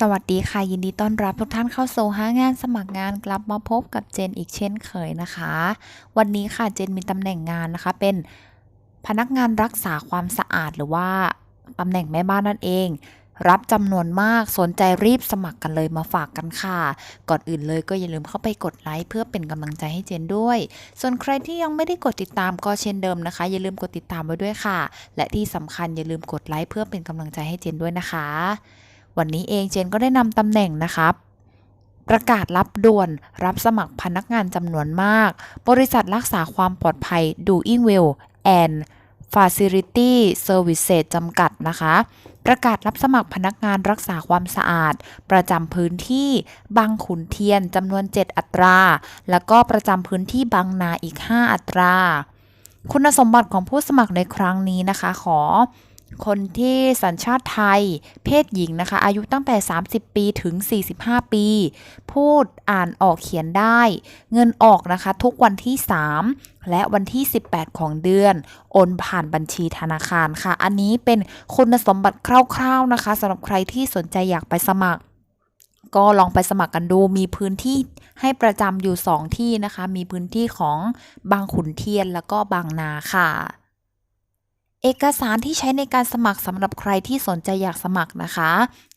สวัสดีค่ะ ยินดีต้อนรับทุกท่านเข้าสู่ห้างานสมัครงานกลับมาพบกับเจนอีกเช่นเคยนะคะ วันนี้ค่ะเจนมีตำแหน่งงานนะคะ เป็นพนักงานรักษาความสะอาดหรือว่าตำแหน่งแม่บ้านนั่นเอง รับจำนวนมากสนใจรีบสมัครกันเลยมาฝากกันค่ะ ก่อนอื่นเลยก็อย่าลืมเข้าไปกดไลค์เพื่อเป็นกำลังใจให้เจนด้วย ส่วนใครที่ยังไม่ได้กดติดตามก็เช่นเดิมนะคะ อย่าลืมกดติดตามไว้ด้วยค่ะ และที่สำคัญอย่าลืมกดไลค์เพื่อเป็นกำลังใจให้เจนด้วยนะคะ วันนี้เองเจนก็ได้นำตำแหน่งนะครับ ประกาศรับด่วนรับสมัครพนักงานจำนวนมาก บริษัทรักษาความปลอดภัย Doing Well and Facility Services จำกัดนะคะ ประกาศรับสมัครพนักงานรักษาความสะอาด ประจำพื้นที่บางขุนเทียนจำนวน 7 อัตรา แล้วก็ประจำพื้นที่บางนาอีก 5 อัตรา คุณสมบัติของผู้สมัครในครั้งนี้นะคะ ขอ คนที่สัญชาติไทย เพศหญิงนะคะ อายุตั้งแต่ 30 ปีถึง 45 ปี พูดอ่านออกเขียนได้ เงินออกนะคะ ทุกวันที่ 3 และวันที่ 18 ของเดือน โอนผ่านบัญชีธนาคารค่ะ อันนี้เป็นคุณสมบัติคร่าวๆนะคะสำหรับใครที่สนใจอยากไปสมัครก็ลองไปสมัครกันดู มีพื้นที่ให้ประจำอยู่ 2 ที่นะคะ มีพื้นที่ของบางขุนเทียนแล้วก็บางนาค่ะ เอกสารที่ใช้ในการสมัครสำหรับใครที่สนใจอยากสมัครนะคะ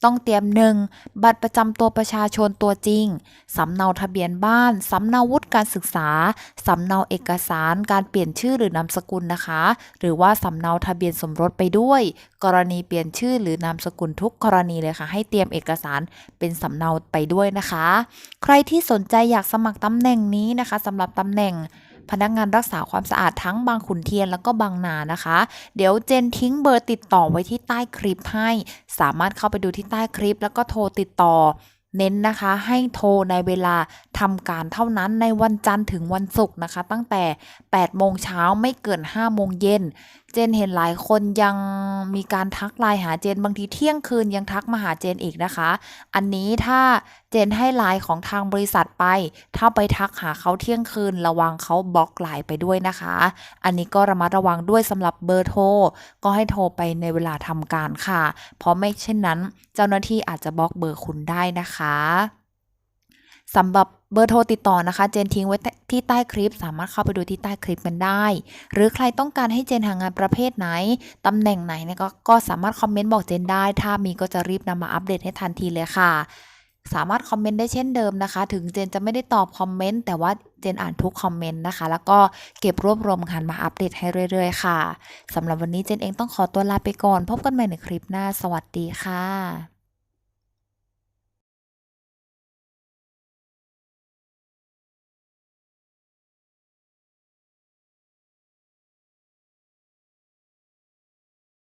ต้องเตรียม 1. บัตรประจำตัวประชาชนตัวจริง สำเนาทะเบียนบ้าน สำเนาวุฒิการศึกษา สำเนาเอกสารการเปลี่ยนชื่อหรือนามสกุลนะคะ หรือว่าสำเนาทะเบียนสมรสไปด้วย กรณีเปลี่ยนชื่อหรือนามสกุลทุกกรณีเลยค่ะ ให้เตรียมเอกสารเป็นสำเนาไปด้วยนะคะ ใครที่สนใจอยากสมัครตำแหน่งนี้นะคะสำหรับตำแหน่ง พนักงานรักษาความสะอาดทั้งบางขุนเทียนแล้วก็บางนานะคะ เดี๋ยวเจนทิ้งเบอร์ติดต่อไว้ที่ใต้คลิปให้ สามารถเข้าไปดูที่ใต้คลิป แล้วก็โทรติดต่อเน้นนะคะให้โทรในเวลา ทำการเท่านั้นในวันจันทร์ถึงวันศุกร์นะคะ ตั้งแต่ 8 โมงเช้าไม่เกิน 5 โมงเย็น เจนเห็นหลายคนยังมีการทักไลน์หาเจนบางทีเที่ยงคืนยังทักมาหาเจนอีกนะคะ อันนี้ถ้าเจนให้ไลน์ของทางบริษัทไป ถ้าไปทักหาเขาเที่ยงคืน ระวังเขาบล็อกไลน์ไปด้วยนะคะ อันนี้ก็ระมัดระวังด้วยสำหรับเบอร์โทรก็ให้โทรไปในเวลาทำการค่ะ เพราะไม่เช่นนั้น เจ้าหน้าที่อาจจะบล็อกเบอร์คุณได้นะคะสำหรับ เบอร์โทรติดต่อนะคะ เจนทิ้งไว้ที่ใต้คลิป สามารถเข้าไปดูที่ใต้คลิปกันได้ หรือใครต้องการให้เจนหางานประเภทไหน ตำแหน่งไหนเนี่ยก็ก็สามารถคอมเมนต์บอกเจนได้ ถ้ามีก็จะรีบนำมาอัปเดตให้ทันทีเลยค่ะ สามารถคอมเมนต์ได้เช่นเดิมนะคะ ถึงเจนจะไม่ได้ตอบคอมเมนต์แต่ว่าเจนอ่านทุกคอมเมนต์นะคะ แล้วก็เก็บรวบรวมงานมาอัปเดตให้เรื่อยๆ ค่ะสำหรับวันนี้เจนเองต้องขอตัวลาไปก่อน พบกันใหม่ในคลิปหน้า สวัสดีค่ะ